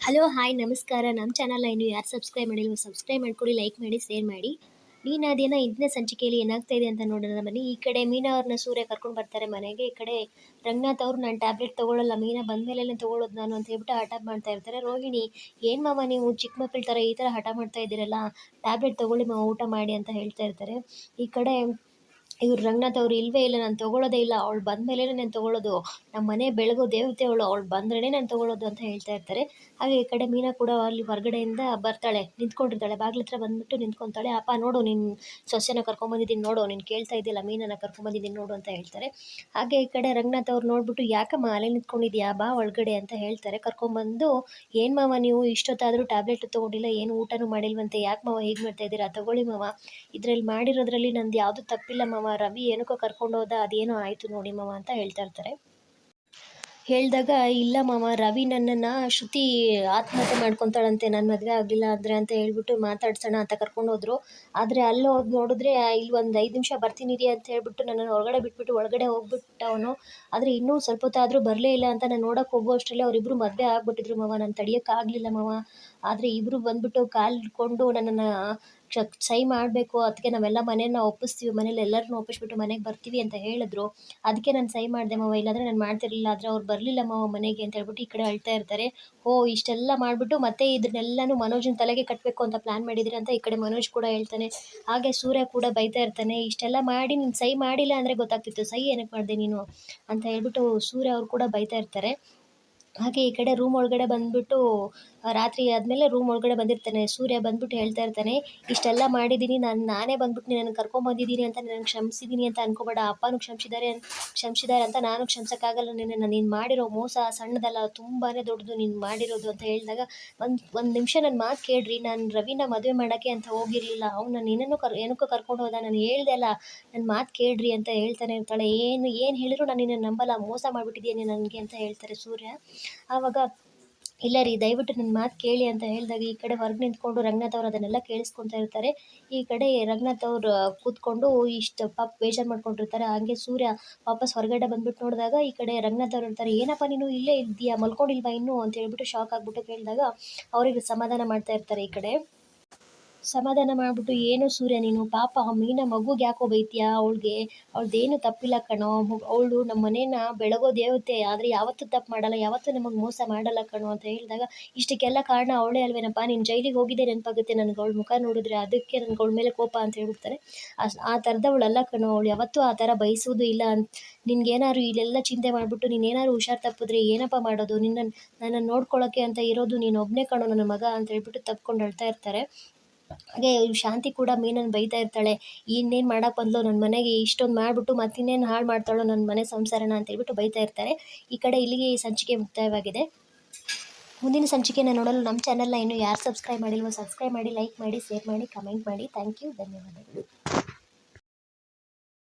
Hello hi ನಮಸ್ಕಾರ. ನಮ್ಮ ಚಾನಲ್ನ ಇನ್ನು ಯಾರು ಸಬ್ಸ್ಕ್ರೈಬ್ ಮಾಡಿಲ್ವೋ ಸಬ್ಸ್ಕ್ರೈಬ್ ಮಾಡಿಕೊಡಿ ಲೈಕ್ ಮಾಡಿ ಶೇರ್ ಮಾಡಿ. ಮೀನಾದೇನ ಇಂದಿನ ಸಂಚಿಕೆಯಲ್ಲಿ ಏನಾಗ್ತಾ ಇದೆ ಅಂತ ನೋಡೋಣ ಬನ್ನಿ. ಈ ಕಡೆ ಮೀನಾ ಅವ್ರನ್ನ ಸೂರ್ಯ ಕರ್ಕೊಂಡು ಬರ್ತಾರೆ ಮನೆಗೆ. ಈ ಕಡೆ ರಂಗನಾಥ್ ಅವರು ನಾನು ಟ್ಯಾಬ್ಲೆಟ್ ತೊಗೊಳ್ಳಲ್ಲ ಮೀನಾ ಬಂದಮೇಲೆ ತೊಗೊಳ್ಳೋದು ನಾನು ಅಂತ ಹೇಳ್ಬಿಟ್ಟು ಹಠ ಮಾಡ್ತಾ ಇರ್ತಾರೆ. ರೋಹಿಣಿ, ಏನು ಮಾವ ನೀವು ಚಿಕ್ಕ ಮಕ್ಕಳ ಥರ ಈ ಥರ ಹಠ ಮಾಡ್ತಾ ಇದ್ದೀರಲ್ಲ ಟ್ಯಾಬ್ಲೆಟ್ ತೊಗೊಳ್ಳಿ ಮಾವ ಊಟ ಮಾಡಿ ಅಂತ ಹೇಳ್ತಾ ಇರ್ತಾರೆ. ಈ ಕಡೆ ಇವ್ರು ರಂಗನಾಥ್ ಅವ್ರು ಇಲ್ಲವೇ ಇಲ್ಲ, ನಾನು ತಗೊಳ್ಳೋದೇ ಇಲ್ಲ, ಅವ್ಳು ಬಂದ ಮೇಲೆ ನಾನು ತಗೊಳ್ಳೋದು ನಮ್ಮ ಮನೆ ಬೆಳಗೋ ದೇವತೆ ಅವಳು, ಅವ್ಳು ಬಂದ್ರೇ ನಾನು ತಗೊಳ್ಳೋದು ಅಂತ ಹೇಳ್ತಾ ಇರ್ತಾರೆ. ಹಾಗೆ ಈ ಕಡೆ ಮೀನಾ ಕೂಡ ಅಲ್ಲಿ ಹೊರಗಡೆಯಿಂದ ಬರ್ತಾಳೆ, ನಿಂತ್ಕೊಂಡಿರ್ತಾಳೆ, ಬಾಗಿಲ ಹತ್ರ ಬಂದ್ಬಿಟ್ಟು ನಿಂತ್ಕೊತಾಳೆ. ಅಪ್ಪ, ನೋಡು ನಿನ್ನ ಸೊಸೆನ ಕರ್ಕೊಂಬಂದಿದ್ದೀನಿ ನೋಡು, ನೀನು ಕೇಳ್ತಾ ಇದ್ದಿಲ್ಲ ಮೀನನ್ನು ಕರ್ಕೊಂಬಂದಿದ್ದೀನಿ ನೋಡು ಅಂತ ಹೇಳ್ತಾರೆ. ಹಾಗೆ ಈ ಕಡೆ ರಂಗನಾಥ್ ಅವ್ರು ನೋಡ್ಬಿಟ್ಟು, ಯಾಕಮ್ಮ, ಅಲ್ಲೇ ನಿಂತ್ಕೊಂಡಿದ್ಯಾ? ಬಾ ಒಳಗಡೆ ಅಂತ ಹೇಳ್ತಾರೆ. ಕರ್ಕೊಂಬಂದು ಏನು ಮಾವ ನೀವು ಇಷ್ಟೊತ್ತಾದರೂ ಟ್ಯಾಬ್ಲೆಟ್ ತೊಗೊಂಡಿಲ್ಲ, ಏನು ಊಟನೂ ಮಾಡಿಲ್ವಂತೆ? ಯಾಕೆ ಮಾವ ಹೀಗೆ ಮಾಡ್ತಾ ಇದ್ದೀರಾ? ತಗೊಳ್ಳಿ ಮಾವ. ಇದರಲ್ಲಿ ಮಾಡಿರೋದ್ರಲ್ಲಿ ನಂದು ಯಾವುದು ತಪ್ಪಿಲ್ಲ ಮಾವ. ರವಿ ಏನಕ್ಕೋ ಕರ್ಕೊಂಡು ಹೋದ, ಅದೇನೋ ಆಯಿತು ನೋಡಿ ಮಾವ ಅಂತ ಹೇಳ್ತಾ ಇರ್ತಾರೆ. ಹೇಳಿದಾಗ, ಇಲ್ಲ ಮಾವ, ರವಿ ನನ್ನನ್ನು ಶ್ರುತಿ ಆತ್ಮಹತ್ಯೆ ಮಾಡ್ಕೊತಾಳಂತೆ ನನ್ನ ಮದುವೆ ಆಗಲಿಲ್ಲ ಅಂದರೆ ಅಂತ ಹೇಳ್ಬಿಟ್ಟು ಮಾತಾಡ್ಸೋಣ ಅಂತ ಕರ್ಕೊಂಡು ಹೋದ್ರು. ಆದರೆ ಅಲ್ಲಿ ಹೋಗಿ ನೋಡಿದ್ರೆ ಇಲ್ಲಿ ಒಂದು ಐದು ನಿಮಿಷ ಬರ್ತೀನಿ ರೀ ಅಂತ ಹೇಳ್ಬಿಟ್ಟು ನನ್ನನ್ನು ಹೊರಗಡೆ ಬಿಟ್ಬಿಟ್ಟು ಒಳಗಡೆ ಹೋಗ್ಬಿಟ್ಟ ಅವನು ಆದರೆ ಇನ್ನೂ ಸ್ವಲ್ಪ ಹೊತ್ತಾದರೂ ಬರಲೇ ಇಲ್ಲ ಅಂತ ನಾನು ನೋಡೋಕೆ ಹೋಗೋ ಅಷ್ಟರಲ್ಲಿ ಅವರಿಬ್ಬರು ಮದುವೆ ಆಗ್ಬಿಟ್ಟಿದ್ರು ಮಾವ. ನಾನು ತಡಿಯೋಕ್ಕಾಗಲಿಲ್ಲ ಮಾವ. ಆದರೆ ಇಬ್ಬರು ಬಂದ್ಬಿಟ್ಟು ಕಾಲು ಹಿಡ್ಕೊಂಡು ನನ್ನನ್ನು ಸಹಿ ಮಾಡಬೇಕು ಅದಕ್ಕೆ ನಾವೆಲ್ಲ ಮನೇನ ಒಪ್ಪಿಸ್ತೀವಿ, ಮನೇಲಿ ಎಲ್ಲರನ್ನೂ ಒಪ್ಪಿಸ್ಬಿಟ್ಟು ಮನೆಗೆ ಬರ್ತೀವಿ ಅಂತ ಹೇಳಿದ್ರು. ಅದಕ್ಕೆ ನಾನು ಸಹಿ ಮಾಡಿದೆ ಮಾವ, ಇಲ್ಲಾಂದರೆ ನಾನು ಮಾಡ್ತಿರಲಿಲ್ಲ, ಆದರೆ ಅವ್ರು ಬರಲಿಲ್ಲ ಮಾವ ಮನೆಗೆ ಅಂತ ಹೇಳ್ಬಿಟ್ಟು ಈ ಕಡೆ ಅಳ್ತಾ ಇರ್ತಾರೆ. ಓ ಇಷ್ಟೆಲ್ಲ ಮಾಡಿಬಿಟ್ಟು ಮತ್ತೆ ಇದನ್ನೆಲ್ಲನೂ ಮನೋಜನ ತಲೆಗೆ ಕಟ್ಟಬೇಕು ಅಂತ ಪ್ಲ್ಯಾನ್ ಮಾಡಿದ್ರಿ ಅಂತ ಈ ಕಡೆ ಮನೋಜ್ ಕೂಡ ಹೇಳ್ತಾನೆ. ಹಾಗೆ ಸೂರ್ಯ ಕೂಡ ಬೈತಾ ಇರ್ತಾನೆ, ಇಷ್ಟೆಲ್ಲ ಮಾಡಿ ನೀನು ಸಹಿ ಮಾಡಿಲ್ಲ ಅಂದರೆ ಗೊತ್ತಾಗ್ತಿತ್ತು ಸಹಿ ಏನಕ್ಕೆ ಮಾಡಿದೆ ನೀನು? ಅಂತ ಹೇಳ್ಬಿಟ್ಟು ಸೂರ್ಯ ಅವ್ರು ಕೂಡ ಬೈತಾ ಇರ್ತಾರೆ. ಹಾಗೆ ಈ ಕಡೆ ರೂಮ್ ಒಳಗಡೆ ಬಂದುಬಿಟ್ಟು ರಾತ್ರಿ ಆದಮೇಲೆ ರೂಮ್ ಒಳಗಡೆ ಬಂದಿರ್ತಾನೆ. ಸೂರ್ಯ ಬಂದ್ಬಿಟ್ಟು ಹೇಳ್ತಾ ಇರ್ತಾನೆ, ಇಷ್ಟೆಲ್ಲ ಮಾಡಿದ್ದೀನಿ ನಾನು ನಾನೇ ಬಂದ್ಬಿಟ್ಟು ನಿನ್ನನ್ನು ಕರ್ಕೊಂಬಂದಿದ್ದೀನಿ ಅಂತ ನಿನ್ನನ್ನು ಕ್ಷಮಿಸಿದ್ದೀನಿ ಅಂತ ಅನ್ಕೋಬೇಡ. ಅಪ್ಪನೂ ಕ್ಷಮಿಸಿದ್ದಾರೆ ಕ್ಷಮಿಸಿದ್ದಾರೆ ಅಂತ ನಾನು ಕ್ಷಮಿಸೋಕ್ಕಾಗಲ್ಲ. ನಿನ್ನನ್ನು ನೀನು ಮಾಡಿರೋ ಮೋಸ ಸಣ್ಣದಲ್ಲ ತುಂಬಾ ದೊಡ್ಡದು ನೀನು ಮಾಡಿರೋದು ಅಂತ ಹೇಳಿದಾಗ ಒಂದು ಒಂದು ನಿಮಿಷ ನನ್ನ ಮಾತು ಕೇಳ್ರಿ. ನಾನು ರವಿನ ಮದುವೆ ಮಾಡೋಕ್ಕೆ ಅಂತ ಹೋಗಿರಲಿಲ್ಲ. ಅವ್ನು ನಾನು ನಿನ್ನನ್ನು ಕರ್, ಏನಕ್ಕೂ ಕರ್ಕೊಂಡು ಹೋದ. ನಾನು ಹೇಳ್ದೆ ಅಲ್ಲ ನನ್ನ ಮಾತು ಕೇಳ್ರಿ ಅಂತ ಹೇಳ್ತಾನೆ ಇರ್ತಾಳೆ. ಏನು ಏನು ಹೇಳಿದ್ರು ನಾನು ನಿನ್ನನ್ನು ನಂಬಲ್ಲ. ಮೋಸ ಮಾಡಿಬಿಟ್ಟಿದ್ದೀನಿ ನನಗೆ? ಅಂತ ಹೇಳ್ತಾರೆ ಸೂರ್ಯ. ಆವಾಗ ಇಲ್ಲ ರೀ ದಯವಿಟ್ಟು ನನ್ನ ಮಾತು ಕೇಳಿ ಅಂತ ಹೇಳಿದಾಗ ಈ ಕಡೆ ಹೊರಗೆ ನಿಂತ್ಕೊಂಡು ರಂಗನಾಥ್ ಅವ್ರು ಅದನ್ನೆಲ್ಲ ಕೇಳಿಸ್ಕೊತಾ ಇರ್ತಾರೆ. ಈ ಕಡೆ ರಂಗನಾಥ್ ಅವ್ರು ಕೂತ್ಕೊಂಡು ಇಷ್ಟು ಪಾಪ ಬೇಜಾರು ಮಾಡ್ಕೊಂಡಿರ್ತಾರೆ. ಹಂಗೆ ಸೂರ್ಯ ವಾಪಸ್ ಹೊರಗಡೆ ಬಂದ್ಬಿಟ್ಟು ನೋಡಿದಾಗ ಈ ಕಡೆ ರಂಗನಾಥ್ ಅವ್ರು ಇರ್ತಾರೆ. ಏನಪ್ಪ ನೀನು ಇಲ್ಲೇ ಇದ್ದೀಯಾ? ಮಲ್ಕೊಂಡಿಲ್ವಾ ಇನ್ನು? ಅಂತ ಹೇಳ್ಬಿಟ್ಟು ಶಾಕ್ ಆಗಿಬಿಟ್ಟು ಕೇಳಿದಾಗ ಅವರಿಗೆ ಸಮಾಧಾನ ಮಾಡ್ತಾ ಇರ್ತಾರೆ ಈ ಕಡೆ. ಸಮಾಧಾನ ಮಾಡಿಬಿಟ್ಟು, ಏನು ಸೂರ್ಯ, ನೀನು ಪಾಪ, ಮೀನ ಮಗುಗೆ ಯಾಕೋ ಬೈತೀಯಾ ಅವಳಿಗೆ? ಅವಳದ್ದೇನು ತಪ್ಪಿಲ್ಲ ಕಣೋ. ಅವಳು ನಮ್ಮ ಮನೇನ ಬೆಳಗೋ ದೇವತೆ, ಆದರೆ ಯಾವತ್ತೂ ತಪ್ಪು ಮಾಡಲ್ಲ, ಯಾವತ್ತೂ ನಮಗೆ ಮೋಸ ಮಾಡಲ್ಲ ಕಣೋ, ಅಂತ ಹೇಳಿದಾಗ, ಇಷ್ಟಕ್ಕೆಲ್ಲ ಕಾರಣ ಅವಳೇ ಅಲ್ವೇನಪ್ಪ? ನೀನು ಜೈಲಿಗೆ ಹೋಗಿದ್ದೆ ನೆನಪಾಗುತ್ತೆ ನನಗೆ. ಅವಳ ಮುಖ ನೋಡಿದ್ರೆ ಅದಕ್ಕೆ ನನಗೆ ಅವಳ ಮೇಲೆ ಕೋಪ ಅಂತ ಹೇಳ್ಬಿಡ್ತಾರೆ. ಆ ಥರದವಳಲ್ಲ ಕಣೋ ಅವಳು. ಯಾವತ್ತೂ ಆ ಥರ ಬಯಸೋದು ಇಲ್ಲ. ಅಂತ ನಿನ್ಗೇನಾದ್ರು ಇಲ್ಲೆಲ್ಲ ಚಿಂತೆ ಮಾಡಿಬಿಟ್ಟು, ನೀನೇನಾದ್ರು ಹುಷಾರು ತಪ್ಪಿದ್ರೆ ಏನಪ್ಪ ಮಾಡೋದು? ನಿನ್ನ ನನ್ನನ್ನು ನೋಡ್ಕೊಳ್ಳೋಕ್ಕೆ ಅಂತ ಇರೋದು ನೀನು ಒಬ್ಬನೇ ಕಣೋ, ನನ್ನ ಮಗ ಅಂತ ಹೇಳ್ಬಿಟ್ಟು ತಪ್ಕೊಂಡು ಅಳ್ತಾ ಇರ್ತಾರೆ. ಹಾಗೆ ಶಾಂತಿ ಕೂಡ ಮೀನನ್ನು ಬೈತಾ ಇರ್ತಾಳೆ. ಇನ್ನೇನು ಮಾಡೋಕೆ ಬಂದ್ಲು ನನ್ನ ಮನೆಗೆ? ಇಷ್ಟೊಂದು ಮಾಡಿಬಿಟ್ಟು ಮತ್ತಿನ್ನೇನು ಹಾಳು ಮಾಡ್ತಾಳೋ ನನ್ನ ಮನೆ ಸಂಸಾರನ ಅಂತ ಹೇಳ್ಬಿಟ್ಟು ಬೈತಾ ಇರ್ತಾರೆ. ಈ ಕಡೆ ಇಲ್ಲಿಗೆ ಈ ಸಂಚಿಕೆ ಮುಕ್ತಾಯವಾಗಿದೆ. ಮುಂದಿನ ಸಂಚಿಕೆನ ನೋಡಲು ನಮ್ಮ ಚಾನಲ್ನ ಇನ್ನೂ ಯಾರು ಸಬ್ಸ್ಕ್ರೈಬ್ ಮಾಡಿಲ್ವೋ ಸಬ್ಸ್ಕ್ರೈಬ್ ಮಾಡಿ, ಲೈಕ್ ಮಾಡಿ, ಶೇರ್ ಮಾಡಿ, ಕಮೆಂಟ್ ಮಾಡಿ. ಥ್ಯಾಂಕ್ ಯು, ಧನ್ಯವಾದಗಳು.